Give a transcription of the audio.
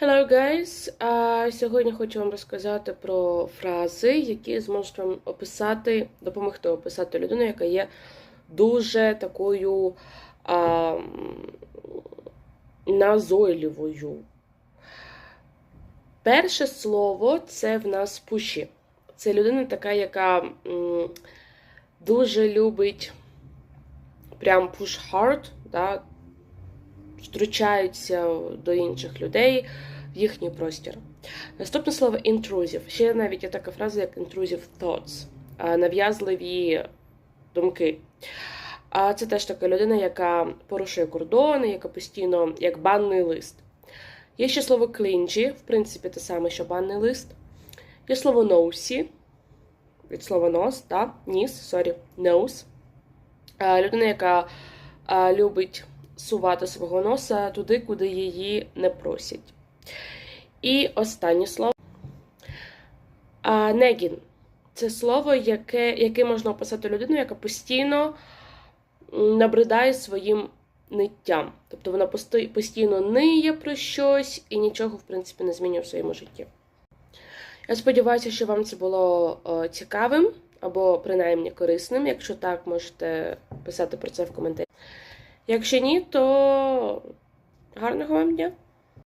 Hello, guys! А, сьогодні хочу вам розказати про фрази, які зможуть вам описати, допомогти описати людину, яка є дуже такою м, назойливою. Перше слово це в нас пуші. Це людина така, яка м, дуже любить прям push hard, да, втручаються до інших людей в їхній простір. Наступне слово intrusive. Ще навіть є така фраза, як intrusive thoughts, нав'язливі думки. А це теж така людина, яка порушує кордони, яка постійно як банний лист. Є ще слово clingy, в принципі, те саме, що банний лист. Є слово nosy, від слова нос, та, ніс, сорі, nose. Людина, яка любить сувати свого носа туди, куди її не просять. І останнє слово. А, негін. Це слово, яке, яке можна описати людину, яка постійно набридає своїм ниттям. Тобто вона постійно ниє про щось і нічого, в принципі, не змінює в своєму житті. Я сподіваюся, що вам це було цікавим або принаймні корисним. Якщо так, можете писати про це в коментарі. Якщо ні, то гарного вам дня!